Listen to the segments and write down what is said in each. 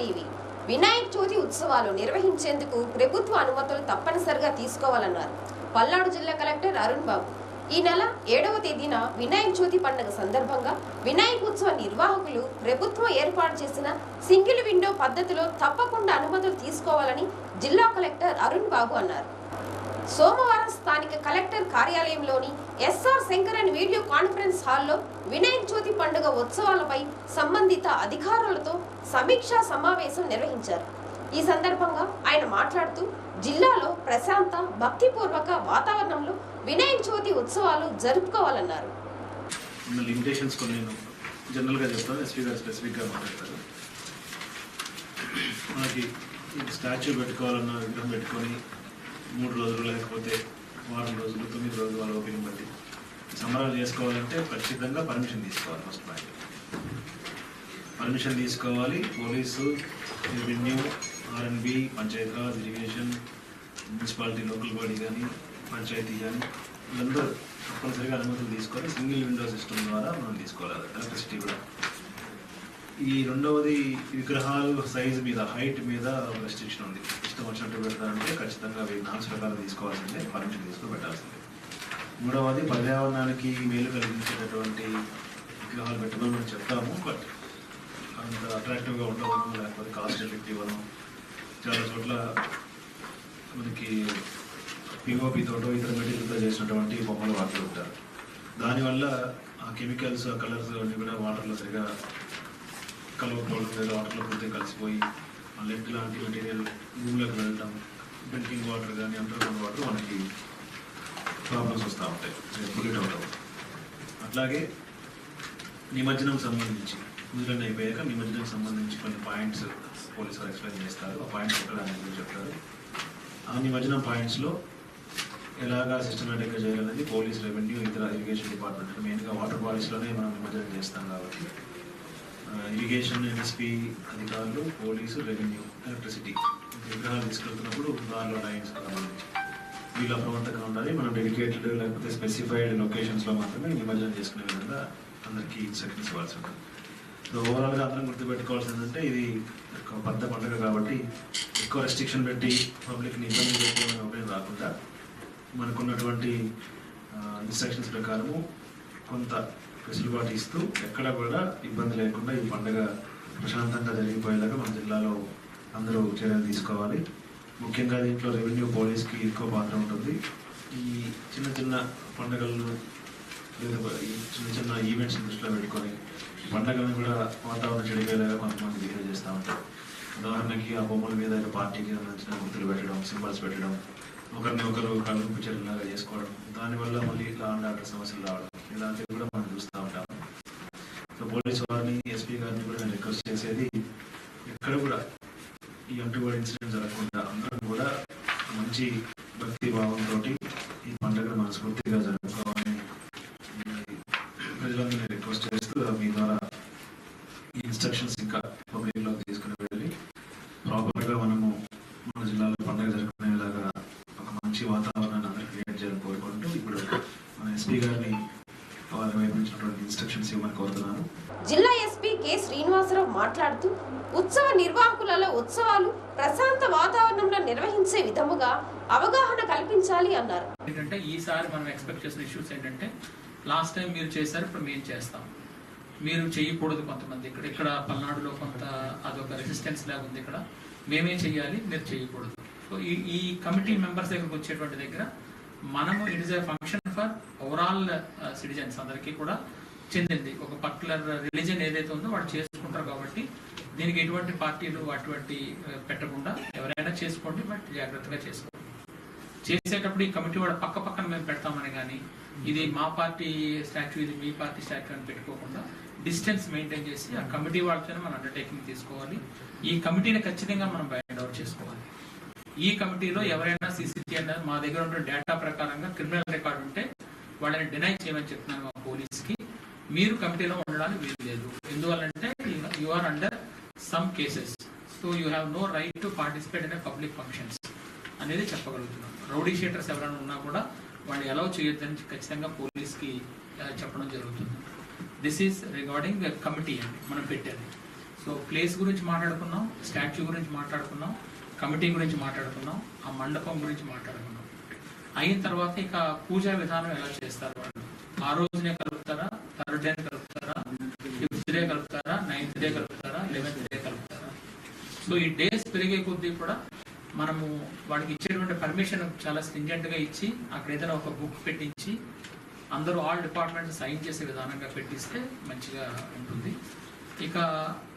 TV. Vinayaka Chavithi ఉత్సవాలు నిర్వహించేందుకు ప్రభుత్వ అనుమతులు తప్పనిసరిగా తీసుకోవాలన్నారు. పల్నాడు జిల్లా కలెక్టర్ అరుణ్ బాబు. ఈ నెల ఏడవ తేదీన వినాయక చవితి పండుగ సందర్భంగా వినాయక ఉత్సవ నిర్వాహకులు ప్రభుత్వం ఏర్పాటు చేసిన సింగిల్ విండో పద్ధతిలో తప్పకుండా అనుమతులు తీసుకోవాలని జిల్లా కలెక్టర్ అరుణ్ బాబు అన్నారు. సోమవారం స్థానిక collector కార్యాలయంలోని S R Sankaran video conference హాల్లో వినాయక చవితి పండుగ ఉత్సవాలపై సంబంధిత అధికారులతో సమీక్షా సమావేశం నిర్వహించారు. ఈ సందర్భంగా ఆయన మాట్లాడుతూ జిల్లాలో ప్రశాంత భక్తిపూర్వక వాతావరణంలో వినాయక చవితి ఉత్సవాలు జరుపుకోవాలన్నారు. లిమిటేషన్స్ కొన్ని జనరల్గా చెప్తాను ఎస్పీ గారు స్పెసిఫిక్గా మాట్లాడతారు. మనకి స్టాచ్యూ పెట్టుకోవాలన్న విగ్రహం పెట్టుకొని మూడు రోజులు లేకపోతే వారం రోజులు తొమ్మిది రోజులు వాళ్ళ ఓపెన్ బట్టి. సంబరాలు చేసుకోవాలంటే ఖచ్చితంగా పర్మిషన్ తీసుకోవాలి ఫస్ట్ పాయింట్ పర్మిషన్ తీసుకోవాలి police revenue RNB Panchayati Raj irrigation municipality local body కానీ పంచాయతీ కానీ వీళ్ళందరూ తప్పనిసరిగా అనుమతులు తీసుకొని సింగిల్ విండో సిస్టమ్ ద్వారా మనం తీసుకోవాలి. ఎలక్ట్రిసిటీ కూడా. ఈ రెండవది విగ్రహాలు సైజ్ మీద హైట్ మీద రెస్ట్రిక్షన్ ఉంది. ఇష్టం వచ్చినట్టు పెడతారంటే ఖచ్చితంగా అవి నామ్స్ ప్రకారం తీసుకోవాల్సిందే పర్మిషన్ తీసుకుని పెట్టాల్సిందే. మూడవది పర్యావరణానికి మేలు కలిగించేటటువంటి విగ్రహాలు పెట్టుకోమని చెప్తాము బట్ అంత అట్రాక్టివ్గా ఉండవను లేకపోతే కాస్ట్ ఎఫెక్టివ్ అను చాలా చోట్ల మనకి పిఓపి తోటో ఇతర మెటీరియల్తో చేసినటువంటి బొమ్మలు వాడుతూ ఉంటారు. దానివల్ల ఆ కెమికల్స్ ఆ కలర్స్ అన్నీ కూడా వాటర్లో సరిగా కలవకపోవడం లేదా వాటర్లో పోతే కలిసిపోయి ఆ లెడ్ లాంటి మెటీరియల్ భూములకు వెళ్ళటం డ్రింకింగ్ వాటర్ కానీ అండర్ గ్రౌండ్ వాటర్ మనకి ప్రాబ్లమ్స్ వస్తూ ఉంటాయి. పొల్యూట్ అవడం అట్లాగే నిమజ్జనం సంబంధించి ముద్రణ అయిపోయాక నిమజ్జనం సంబంధించి కొన్ని పాయింట్స్ పోలీసు వారు ఎక్స్ప్లెయిన్ చేస్తారు. ఆ పాయింట్స్ ఎక్కడ అనేది చెప్తారు. ఆ నిమజ్జనం పాయింట్స్లో ఎలాగా సిస్టమేటిక్గా చేయాలనేది పోలీస్ రెవెన్యూ ఇతర ఇరిగేషన్ డిపార్ట్మెంట్ మెయిన్గా వాటర్ బాడీస్లోనే మనం నిమజ్జనం చేస్తాం కాబట్టి ఇరిగేషన్ ఎన్ఎస్పి అధికారులు పోలీసు రెవెన్యూ ఎలక్ట్రిసిటీ విగ్రహాలు తీసుకెళ్తున్నప్పుడు దానిలో లైన్స్ సంబంధించి వీళ్ళు అప్రమత్తంగా ఉండాలి. మనం డెడికేటెడ్ లేకపోతే స్పెసిఫైడ్ లొకేషన్స్లో మాత్రమే నిమజ్జనం చేసుకునే విధంగా అందరికీ ఇన్స్ట్రక్షన్స్ ఇవ్వాల్సి ఉంటుంది. సో ఓవరాల్గా అందరం గుర్తుపెట్టుకోవాల్సింది ఏంటంటే ఇది ఒక పెద్ద పండుగ కాబట్టి ఎక్కువ రెస్ట్రిక్షన్ పెట్టి పబ్లిక్ని ఇబ్బంది పెట్టే ఉపయోగం రాకుండా మనకున్నటువంటి ఇన్స్ట్రక్షన్స్ ప్రకారము కొంత వెసులుబాటు ఇస్తూ ఎక్కడ కూడా ఇబ్బంది లేకుండా ఈ పండుగ ప్రశాంతంగా జరిగిపోయేలాగా మన జిల్లాలో అందరూ చర్యలు తీసుకోవాలి. ముఖ్యంగా దీంట్లో రెవెన్యూ పోలీస్కి ఎక్కువ పాత్ర ఉంటుంది. ఈ చిన్న చిన్న పండుగలను లేదా ఈ చిన్న చిన్న ఈవెంట్స్ దృష్టిలో పెట్టుకొని పండగలను పండుగలను కూడా వాతావరణం చెడిపోయేలాగా కొంతమంది బిహేవ్ చేస్తూ ఉంటారు. ఉదాహరణకి ఆ బొమ్మల మీద పార్టీకి సంబంధించిన గుర్తులు పెట్టడం సింబల్స్ పెట్టడం ఒకరిని ఒకరు కలుపు పిచ్చర్లాగా చేసుకోవడం దానివల్ల మళ్ళీ లా అండ్ ఆర్డర్ సమస్యలు రావడం. ఇలాంటివి కూడా మనం చూస్తూ ఉంటాం సో పోలీసు వారిని ఎస్పీ గారిని కూడా నేను రిక్వెస్ట్ చేసేది ఎక్కడ కూడా ఈ అంటుబడి ఇన్సిడెంట్ జరగకుండా అందరం కూడా మంచి భక్తి భావంతో ఈ పండుగను మనస్ఫూర్తిగా జరుపుకోవాలని ప్రజలందరూ ప్రజలందరినీ రిక్వెస్ట్ చేస్తూ మీ ద్వారా ఈ ఇన్స్ట్రక్షన్స్ ఇంకా పబ్లిక్లో తీసుకుని వెళ్ళి ప్రాపర్గా మనము మన జిల్లాలో పండుగ జరుపుకునేలాగా ఒక మంచి వాతావరణాన్ని అందరూ క్రియేట్ చేయాలని కోరుకుంటూ ఇప్పుడు మన ఎస్పీ గారిని వారి వైపు నుంచినటువంటి ఇన్స్ట్రక్షన్స్ ఇవ్వమని కోరుతున్నాను జిల్లా ఎస్పీ కె శ్రీనివాసరావు మాట్లాడుతూ ఉత్సవ నిర్వాహకులలో ఉత్సవాలు ప్రశాంత వాతావరణంలో నిర్వహించే విధముగా అవగాహన కల్పించాలి అన్నారు. ఏంటంటే ఈసారి మనం ఎక్స్పెక్ట్ చేసిన ఇష్యూస్ ఏంటంటే లాస్ట్ టైం మీరు చేశారు ఇప్పుడు మేము చేస్తాం. మీరు చేయకూడదు కొంతమంది ఇక్కడ. ఇక్కడ పల్నాడులో కొంత అదొక రెసిస్టెన్స్ లాగా ఉంది ఇక్కడ. మేమే చేయాలి మీరు చేయకూడదు. సో ఈ ఈ కమిటీ మెంబర్స్ దగ్గరకు వచ్చేటువంటి దగ్గర మనము it is a function for overall citizens అందరికీ కూడా చెందింది. ఒక పర్టికులర్ రిలీజన్ ఏదైతే ఉందో వాళ్ళు చేసుకుంటారు కాబట్టి దీనికి ఎటువంటి పార్టీలు అటువంటి పెట్టకుండా ఎవరైనా చేసుకోండి బట్ జాగ్రత్తగా చేసుకోండి. చేసేటప్పుడు ఈ కమిటీ వాడు పక్క పక్కన మేము పెడతామని కానీ ఇది మా పార్టీ స్టాచ్యూ ఇది మీ పార్టీ స్టాచ్యూ అని పెట్టుకోకుండా డిస్టెన్స్ మెయింటైన్ చేసి ఆ కమిటీ వాళ్ళతోనే మనం అండర్టేకింగ్ తీసుకోవాలి. ఈ కమిటీని ఖచ్చితంగా మనం బైండ్ అవుట్ చేసుకోవాలి. ఈ కమిటీలో ఎవరైనా సీసీటీ మా దగ్గర ఉన్న డేటా ప్రకారంగా క్రిమినల్ రికార్డు ఉంటే వాళ్ళని డినై చేయమని చెప్తున్నాను మా పోలీస్కి. మీరు కమిటీలో ఉండడానికి వీలు లేదు. ఎందువల్లంటే you are under some cases so you have no right to participate in public functions అనేది చెప్పగలుగుతున్నాం. రౌడీ షీటర్స్ ఎవరైనా ఉన్నా కూడా వాళ్ళు అలౌ చేయొద్దని ఖచ్చితంగా పోలీస్కి చెప్పడం జరుగుతుంది. దిస్ ఈస్ రిగార్డింగ్ కమిటీ అండి మనం పెట్టేది. సో ప్లేస్ గురించి మాట్లాడుకున్నాం స్టాచ్యూ గురించి మాట్లాడుకున్నాం కమిటీ గురించి మాట్లాడుకున్నాం ఆ మండపం గురించి మాట్లాడుకున్నాం. అయిన తర్వాత ఇక పూజా విధానం ఎలా చేస్తారు వాళ్ళు? ఆ రోజునే కలుపుతారా? థర్డ్ డే కలుపుతారా? ఫిఫ్త్ డే కలుపుతారా? నైన్త్ డే డే కలుపుతారా? సో ఈ డేస్ పెరిగే కొద్దీ కూడా మనము వాడికి ఇచ్చేటువంటి పర్మిషన్ చాలా స్ట్రింజెంట్గా ఇచ్చి అక్కడ ఏదైనా ఒక బుక్ పెట్టించి అందరూ ఆల్ డిపార్ట్మెంట్ సైన్ చేసే విధానంగా పెట్టిస్తే మంచిగా ఉంటుంది. ఇక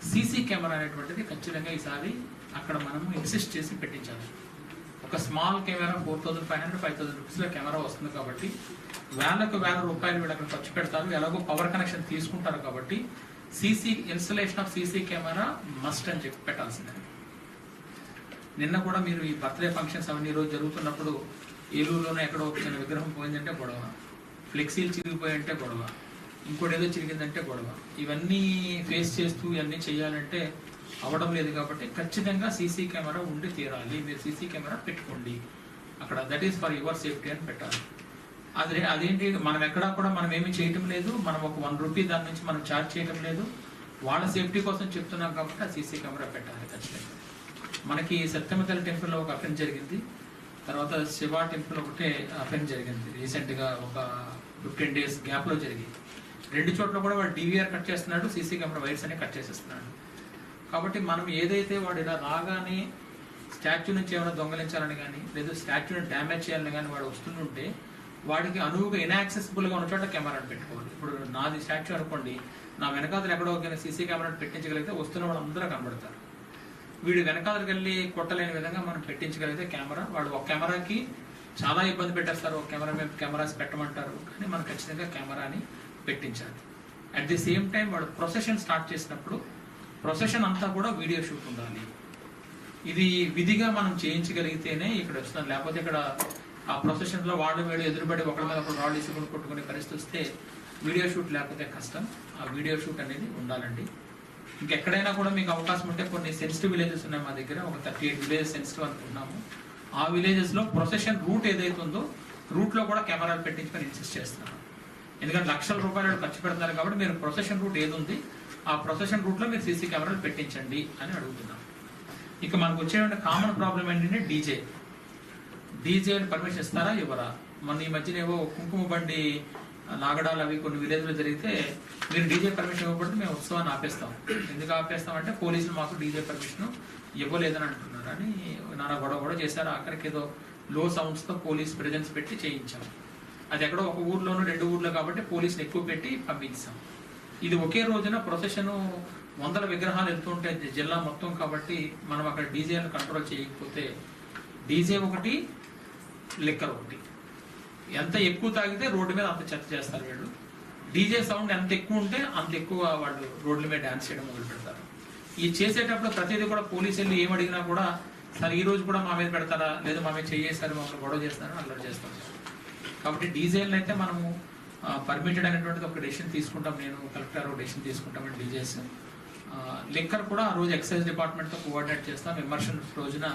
సీసీ కెమెరా అనేటువంటిది ఖచ్చితంగా ఈసారి అక్కడ మనము ఇన్సిస్ట్ చేసి పెట్టించాలి. ఒక small camera four thousand five hundred five thousand రూపీస్లో కెమెరా వస్తుంది కాబట్టి వేలకు వేల రూపాయలు వీళ్ళు అక్కడ ఖర్చు పెడతారు. ఎలాగో పవర్ కనెక్షన్ తీసుకుంటారు కాబట్టి CC installation of CC camera must అని చెప్పి పెట్టాల్సిందే. నిన్న కూడా మీరు ఈ బర్త్డే ఫంక్షన్స్ అవన్నీ రోజు జరుగుతున్నప్పుడు ఏలూరులోనే ఎక్కడో ఒక చిన్న విగ్రహం పోయిందంటే గొడవ. ఫ్లెక్సీలు చిరిగిపోయింటే గొడవ. ఇంకోటి ఏదో చిరిగిందంటే గొడవ. ఇవన్నీ ఫేస్ చేస్తూ ఇవన్నీ చేయాలంటే అవడం లేదు కాబట్టి ఖచ్చితంగా సీసీ కెమెరా ఉండి తీరాలి. మీరు సీసీ కెమెరా పెట్టుకోండి. అక్కడ that is for your safety అని పెట్టాలి. అది అదేంటి? మనం ఎక్కడా కూడా మనం ఏమి చేయటం లేదు. మనం ఒక వన్ రూపీ దాని నుంచి మనం ఛార్జ్ చేయటం లేదు. వాళ్ళ సేఫ్టీ కోసం చెప్తున్నాం కాబట్టి ఆ సీసీ కెమెరా పెట్టాలి ఖచ్చితంగా. మనకి సత్యమతల టెంపుల్లో ఒక అఫెన్స్ జరిగింది. తర్వాత శివ టెంపుల్ ఒకటే అఫెన్స్ జరిగింది. రీసెంట్గా ఒక ఫిఫ్టీన్ డేస్ గ్యాప్లో జరిగింది. రెండు చోట్ల కూడా వాడు డివిఆర్ కట్ చేస్తున్నాడు సీసీ కెమెరా వైర్స్ అనే కట్ చేసేస్తున్నాడు. కాబట్టి మనం ఏదైతే వాడు ఇలా రాగానే స్టాచ్యూ నుంచి ఏమైనా దొంగలించాలని కానీ లేదా స్టాచ్యూని డ్యామేజ్ చేయాలని కానీ వాడు వస్తుంటే వాడికి అనువుగా ఇన్యాక్సెసిబుల్గా ఉన్న చోట కెమెరాని పెట్టుకోవాలి. ఇప్పుడు నాది స్టాచ్యూ అనుకోండి నా వెనకాతలు ఎక్కడో ఒక సీసీ కెమెరా పెట్టించగలిగితే వస్తున్న వాళ్ళందరూ కనబడతారు. వీడు వెనకాలకు వెళ్ళి కొట్టలేని విధంగా మనం పెట్టించగలిగితే కెమెరా వాడు ఒక కెమెరాకి చాలా ఇబ్బంది పెట్టేస్తారు ఒక కెమెరా మీద కెమెరాస్ పెట్టమంటారు. కానీ మనం ఖచ్చితంగా కెమెరాని పెట్టించాలి. అట్ ది సేమ్ టైం వాడు ప్రొసెషన్ స్టార్ట్ చేసినప్పుడు ప్రొసెషన్ అంతా కూడా వీడియో షూట్ ఉండాలి. ఇది విధిగా మనం చేయించగలిగితేనే ఇక్కడ వస్తున్నాం లేకపోతే ఇక్కడ ఆ ప్రొసెషన్లో వాళ్ళు వీళ్ళు ఎదురుపడి ఒకరి మీద ఒకరు రాళ్ళు ఇసుకుని కొట్టుకునే పరిస్థితి వస్తే వీడియో షూట్ లేకపోతే కష్టం. ఆ వీడియో షూట్ అనేది ఉండాలండి. ఇంకెక్కడైనా కూడా మీకు అవకాశం ఉంటే కొన్ని సెన్సిటివ్ విలేజెస్ ఉన్నాయి మా దగ్గర. ఒక థర్టీ ఎయిట్ విలేజెస్ సెన్సిటివ్ అనుకుంటున్నాము. ఆ విలేజెస్లో ప్రొసెషన్ రూట్ ఏదైతే ఉందో రూట్లో కూడా కెమెరాలు పెట్టించుకొని ఇన్సిస్ట్ చేస్తున్నాను ఎందుకంటే లక్షల రూపాయలు ఖర్చు పెడతారు కాబట్టి మీరు ప్రొసెషన్ రూట్ ఏది ఉంది ఆ ప్రొసెషన్ రూట్లో మీరు సీసీ కెమెరాలు పెట్టించండి అని అడుగుతున్నాం. ఇక మనకు వచ్చేటువంటి కామన్ ప్రాబ్లం ఏంటంటే డీజే. డీజే పర్మిషన్ ఇస్తారా ఇవ్వరా? మొన్న ఈ మధ్యన ఏవో కుంకుమ బండి నాగడాలు అవి కొన్ని విలేజ్లో జరిగితే మీరు డీజే పర్మిషన్ ఇవ్వబడితే మేము ఉత్సవాన్ని ఆపేస్తాం. ఎందుకు ఆపేస్తాం అంటే పోలీసులు మాకు డీజే పర్మిషన్ ఇవ్వలేదని అంటున్నారు అని నానా గొడవ గొడవ చేశారు. ఆఖరికి ఏదో లో సౌండ్స్తో పోలీస్ ప్రెజెన్స్ పెట్టి చేయించాం. అది ఎక్కడో ఒక ఊర్లోనూ రెండు ఊర్లో కాబట్టి పోలీసులు ఎక్కువ పెట్టి పంపించాం. ఇది ఒకే రోజున ప్రొసెషన్ వందల విగ్రహాలు వెళ్తుంటే జిల్లా మొత్తం కాబట్టి మనం అక్కడ డీజేను కంట్రోల్ చేయకపోతే డీజే ఒకటి లిక్కర్ ఒకటి. ఎంత ఎక్కువ తాగితే రోడ్డు మీద అంత చెత్త చేస్తారు వీళ్ళు. డీజే సౌండ్ ఎంత ఎక్కువ ఉంటే అంత ఎక్కువ వాళ్ళు రోడ్ల మీద డాన్స్ చేయడం మొదలు పెడతారు. ఈ చేసేటప్పుడు ప్రతిదీ కూడా పోలీసులు ఏం అడిగినా కూడా సార్ ఈ రోజు కూడా మా మీద పెడతారా? లేదా మా మీద చేయేసారు మమ్మల్ని గొడవ చేస్తారని అల్లరి చేస్తాం కాబట్టి డీజేలను అయితే మనము పర్మిటెడ్ అనేటువంటిది ఒక డెసిషన్ తీసుకుంటాం. నేను కలెక్టర్ ఒక డెసిషన్ తీసుకుంటామని డీజేస్. లిక్కర్ కూడా ఆ రోజు ఎక్సైజ్ డిపార్ట్మెంట్తో కోఆర్డినేట్ చేస్తాం. ఇమర్షన్ రోజున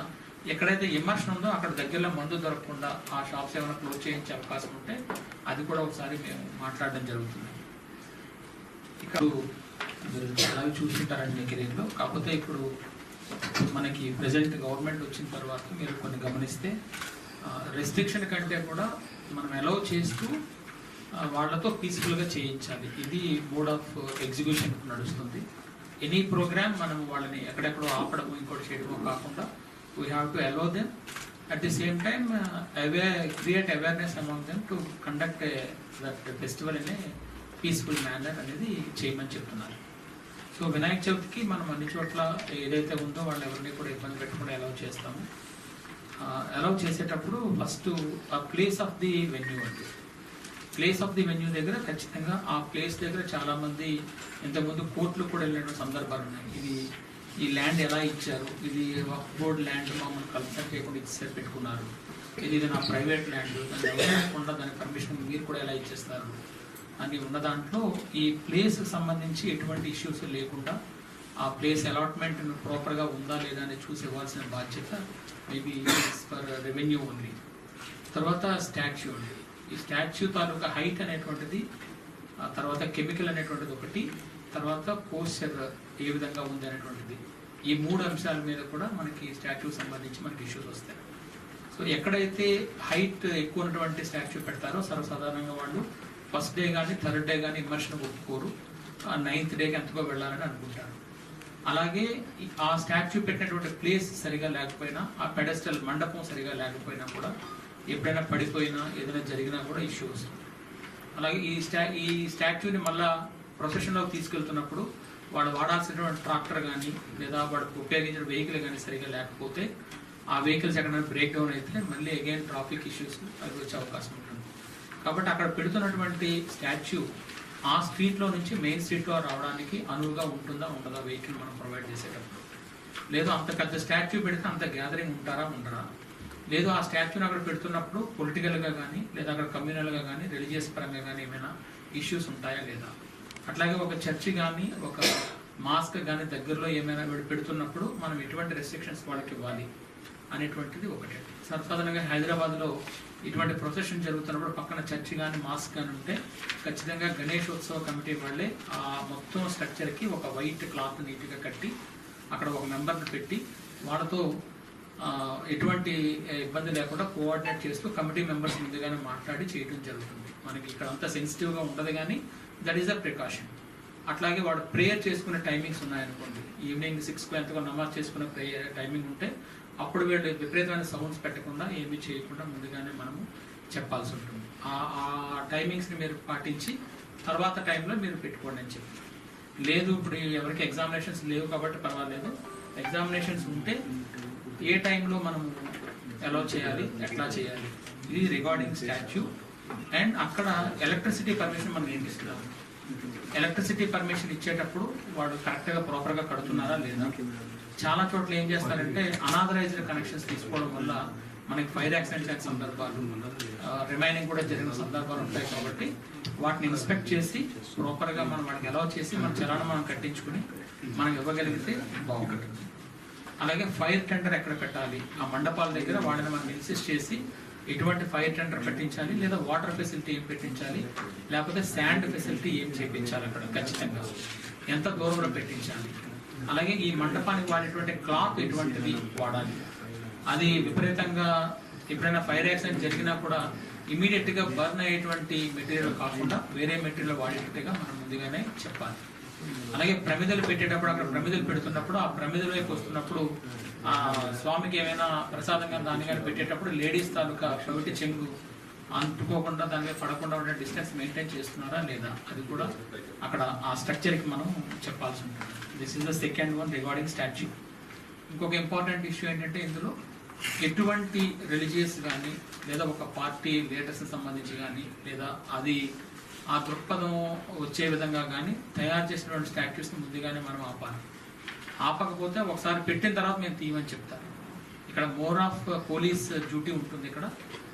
ఎక్కడైతే ఇమర్షన్ ఉందో అక్కడ దగ్గరలో మందు దొరకకుండా ఆ షాప్స్ ఏమైనా క్లోజ్ చేయించే అవకాశం ఉంటే అది కూడా ఒకసారి మేము మాట్లాడడం జరుగుతుంది. ఇక్కడ మీరు అలాగే చూస్తుంటారండి కెరీర్లో కాకపోతే ఇప్పుడు మనకి ప్రెసెంట్ గవర్నమెంట్ వచ్చిన తర్వాత మీరు కొన్ని గమనిస్తే రెస్ట్రిక్షన్ కంటే కూడా మనం అలౌ చేస్తూ వాళ్ళతో పీస్ఫుల్గా చేయించాలి. ఇది మోడ్ ఆఫ్ ఎగ్జిక్యూషన్ నడుస్తుంది. ఎనీ ప్రోగ్రామ్ మనం వాళ్ళని ఎక్కడెక్కడో ఆపడము ఇంకోటి చేయడమో కాకుండా we have to allow them at the same time away create awareness among them to conduct that festival a peaceful manner అనేది చేయమని చెప్తున్నారు. సో వినాయక చవితికి మనం అన్ని చోట్ల ఏదైతే ఉందో వాళ్ళు ఎవరిని కూడా ఇబ్బంది పెట్టకుండా అలౌ చేస్తాము. అలౌ చేసేటప్పుడు ఫస్ట్ ఆ ప్లేస్ ఆఫ్ ది వెన్యూ అండి. ప్లేస్ ఆఫ్ ది వెన్యూ దగ్గర ఖచ్చితంగా ఆ ప్లేస్ దగ్గర చాలామంది ఇంతకుముందు కోర్టులు కూడా వెళ్ళిన సందర్భాలు ఉన్నాయి. ఇది ఈ ల్యాండ్ ఎలా ఇచ్చారు? ఇది బోర్డ్ ల్యాండ్ మమ్మల్ని కల్చర్ చేయకుండా ఇచ్చారు పెట్టుకున్నారు. ఇది ఇది నా ప్రైవేట్ ల్యాండ్ దాన్ని ఎవరు దాని పర్మిషన్ మీరు కూడా ఎలా ఇచ్చేస్తారు? అని ఉన్న దాంట్లో ఈ ప్లేస్ సంబంధించి ఎటువంటి ఇష్యూస్ లేకుండా ఆ ప్లేస్ అలాట్మెంట్ ప్రాపర్గా ఉందా లేదా అని చూసి ఇవ్వాల్సిన బాధ్యత మేబీ ఫర్ రెవెన్యూ ఉంది తర్వాత స్టాచ్యూ ఉంది ఈ స్టాచ్యూ తాలూకా హైట్ అనేటువంటిది ఆ తర్వాత కెమికల్ అనేటువంటిది ఒకటి తర్వాత పోస్చర్ ఏ విధంగా ఉంది అనేటువంటిది. ఈ మూడు అంశాల మీద కూడా మనకి స్టాచ్యూ సంబంధించి మనకి ఇష్యూస్ వస్తాయి. సో ఎక్కడైతే హైట్ ఎక్కువ ఉన్నటువంటి స్టాచ్యూ పెడతారో సర్వసాధారణంగా వాళ్ళు ఫస్ట్ డే కానీ థర్డ్ డే కానీ ఇమర్షన్ ఒప్పుకోరు. నైన్త్ డేకి ఎంతకో వెళ్ళాలని అనుకుంటారు. అలాగే ఆ స్టాచ్యూ పెట్టినటువంటి ప్లేస్ సరిగా లేకపోయినా ఆ పెడస్టల్ మండపం సరిగా లేకపోయినా కూడా ఎప్పుడైనా పడిపోయినా ఏదైనా జరిగినా కూడా ఇష్యూ వస్తుంది. అలాగే ఈ స్టా ఈ స్టాచ్యూని మళ్ళా ప్రొఫెషన్లోకి తీసుకెళ్తున్నప్పుడు వాడు వాడాల్సినటువంటి ట్రాక్టర్ కానీ లేదా వాడు ఉపయోగించిన వెహికల్ కానీ సరిగా లేకపోతే ఆ వెహికల్స్ ఎక్కడైనా బ్రేక్ డౌన్ అయితే మళ్ళీ అగైన్ ట్రాఫిక్ ఇష్యూస్ అవి వచ్చే అవకాశం ఉంటుంది. కాబట్టి అక్కడ పెడుతున్నటువంటి స్టాచ్యూ ఆ స్ట్రీట్లో నుంచి మెయిన్ స్ట్రీట్లో రావడానికి అనువుగా ఉంటుందా ఉండదా వెహికల్ మనం ప్రొవైడ్ చేసేటప్పుడు? లేదు అంత పెద్ద స్టాచ్యూ పెడితే అంత గ్యాదరింగ్ ఉంటారా ఉండరా? లేదు ఆ స్టాచ్యూని అక్కడ పెడుతున్నప్పుడు పొలిటికల్గా కానీ లేదా అక్కడ కమ్యూనల్గా కానీ రిలీజియస్ పరంగా కానీ ఏమైనా ఇష్యూస్ ఉంటాయా లేదా? అట్లాగే ఒక చర్చి కానీ ఒక మాస్క్ కానీ దగ్గరలో ఏమైనా పెడుతున్నప్పుడు మనం ఎటువంటి రెస్ట్రిక్షన్స్ వాళ్ళకి ఇవ్వాలి అనేటువంటిది ఒకటే. సర్వసాధారణంగా హైదరాబాద్లో ఇటువంటి ప్రొసెషన్ జరుగుతున్నప్పుడు పక్కన చర్చి కానీ మాస్క్ కానీ ఉంటే ఖచ్చితంగా గణేశోత్సవ కమిటీ వాళ్ళే ఆ మొత్తం స్ట్రక్చర్కి ఒక వైట్ క్లాత్ నీట్గా కట్టి అక్కడ ఒక మెంబర్ని పెట్టి వాళ్ళతో ఎటువంటి ఇబ్బంది లేకుండా కోఆర్డినేట్ చేస్తూ కమిటీ మెంబర్స్ ముందుగానే మాట్లాడి చేయడం జరుగుతుంది. మనకి ఇక్కడ అంతా సెన్సిటివ్గా ఉండదు కానీ దట్ ఈస్ అ ప్రికాషన్ అట్లాగే వాడు ప్రేయర్ చేసుకునే టైమింగ్స్ ఉన్నాయనుకోండి. ఈవినింగ్ సిక్స్కి ఎంతగా నమాజ్ చేసుకునే ప్రేయర్ టైమింగ్ ఉంటే అప్పుడు వీళ్ళు విపరీతమైన సౌండ్స్ పెట్టకుండా ఏమీ చేయకుండా ముందుగానే మనము చెప్పాల్సి ఉంటుంది. ఆ ఆ టైమింగ్స్ని మీరు పాటించి తర్వాత టైంలో మీరు పెట్టుకోండి అని చెప్పి. లేదు ఇప్పుడు ఎవరికి ఎగ్జామినేషన్స్ లేవు కాబట్టి పర్వాలేదు. ఎగ్జామినేషన్స్ ఉంటే ఏ టైంలో మనం ఎలా చేయాలి ఎట్లా చేయాలి? ఇది రికార్డింగ్ స్టాచ్యూ అండ్ అక్కడ ఎలక్ట్రిసిటీ పర్మిషన్ మనం ఏం ఇస్తున్నాం ఎలక్ట్రిసిటీ పర్మిషన్ ఇచ్చేటప్పుడు వాడు కరెక్ట్గా ప్రాపర్గా కడుతున్నారా లేదా? చాలా చోట్ల ఏం చేస్తారంటే అనాథరైజ్డ్ కనెక్షన్స్ తీసుకోవడం వల్ల మనకి ఫైర్ యాక్సిడెంట్స్ అయిన సందర్భాలు రిమైనింగ్ కూడా జరిగిన సందర్భాలు ఉంటాయి కాబట్టి వాటిని ఇన్స్పెక్ట్ చేసి ప్రాపర్గా మనం వాటికి అలౌ చేసి మన చలాన మనం కట్టించుకుని మనం ఇవ్వగలిగితే బాగుంటుంది. అలాగే ఫైర్ టెండర్ ఎక్కడ పెట్టాలి? ఆ మండపాల దగ్గర వాడిని మనం ఇన్సిస్ట్ చేసి ఎటువంటి ఫైర్ టెండర్ పెట్టించాలి లేదా వాటర్ ఫెసిలిటీ ఏం పెట్టించాలి లేకపోతే శాండ్ ఫెసిలిటీ ఏం చేయించాలి అక్కడ ఖచ్చితంగా. ఎంత దూరంలో పెట్టించాలి. అలాగే ఈ మండపానికి వాడేటువంటి క్లాత్ ఎటువంటిది వాడాలి. అది విపరీతంగా ఎప్పుడైనా ఫైర్ యాక్సిడెంట్ జరిగినా కూడా ఇమీడియట్గా బర్న్ అయ్యేటువంటి మెటీరియల్ కాకుండా వేరే మెటీరియల్ వాడేటట్టుగా మనం ముందుగానే చెప్పాలి. అలాగే ప్రమిదలు పెట్టేటప్పుడు అక్కడ ప్రమిదలు పెడుతున్నప్పుడు ఆ ప్రమిదల వైపు వస్తున్నప్పుడు ఆ స్వామికి ఏమైనా ప్రసాదంగా దాన్ని కానీ పెట్టేటప్పుడు లేడీస్ తాలూకా చెవిటి చెంగు అంటుకోకుండా దాని మీద పడకుండా ఉండే డిస్టెన్స్ మెయింటైన్ చేస్తున్నారా లేదా? అది కూడా అక్కడ ఆ స్ట్రక్చర్కి మనం చెప్పాల్సి ఉంటుంది. This is the second one regarding statue ఇంకొక ఇంపార్టెంట్ ఇష్యూ ఏంటంటే ఇందులో ఎటువంటి రిలీజియస్ కానీ లేదా ఒక పార్టీ లీడర్స్ సంబంధించి కానీ లేదా అది ఆ దృక్పథం వచ్చే విధంగా కానీ తయారు చేసినటువంటి స్టాట్యూస్ ముందుగానే మనం ఆపాలి. ఆపకపోతే ఒకసారి పెట్టిన తర్వాత మేము తీయమని చెప్తాను ఇక్కడ మోర్ ఆఫ్ పోలీస్ డ్యూటీ ఉంటుంది ఇక్కడ.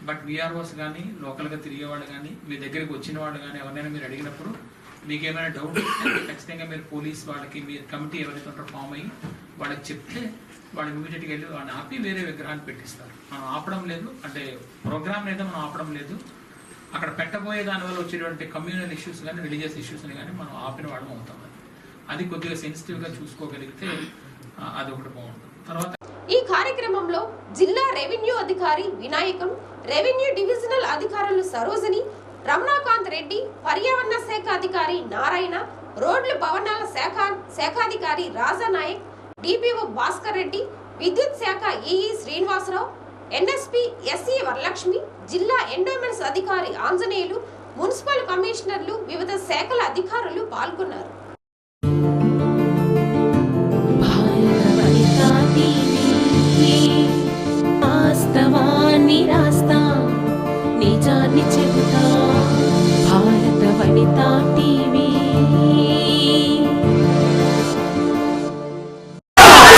బట్ విఆర్ఓస్ కానీ లోకల్గా తిరిగేవాళ్ళు కానీ మీ దగ్గరికి వచ్చిన వాళ్ళు కానీ ఎవరినైనా మీరు అడిగినప్పుడు మీకు ఏమైనా డౌట్ ఉంటే ఖచ్చితంగా మీరు పోలీస్ వాళ్ళకి మీరు కమిటీ ఎవరైతే ఉంటారో ఫామ్ అయ్యి వాళ్ళకి చెప్తే వాళ్ళు ఇమీడియట్గా వెళ్ళి వాళ్ళని ఆపి వేరే విగ్రహాన్ని పెట్టిస్తారు. మనం ఆపడం లేదు. అంటే ప్రోగ్రామ్ అయితే మనం ఆపడం లేదు. అక్కడ పెట్టబోయే దానివల్ల వచ్చేటువంటి కమ్యూనల్ ఇష్యూస్ కానీ రిలీజియస్ ఇష్యూస్ని కానీ మనం ఆపిన వాళ్ళం అవుతాం అది. అది కొద్దిగా సెన్సిటివ్గా చూసుకోగలిగితే అది ఒకటి బాగుంటుంది. తర్వాత ఈ కార్యక్రమంలో జిల్లా రెవెన్యూ అధికారి వినాయకం రెవెన్యూ డివిజనల్ అధికారులు సరోజని రమణాకాంత్ రెడ్డి పర్యావరణ శాఖ అధికారి నారాయణ రోడ్లు భవనాల శాఖ శాఖాధికారి రాజానాయక్ డిపిఓ భాస్కర్ రెడ్డి విద్యుత్ శాఖ EE Srinivasa Rao NSP SE Varalakshmi జిల్లా ఎండోమెంట్స్ అధికారి ఆంజనేయులు మున్సిపల్ కమిషనర్లు వివిధ శాఖల అధికారులు పాల్గొన్నారు.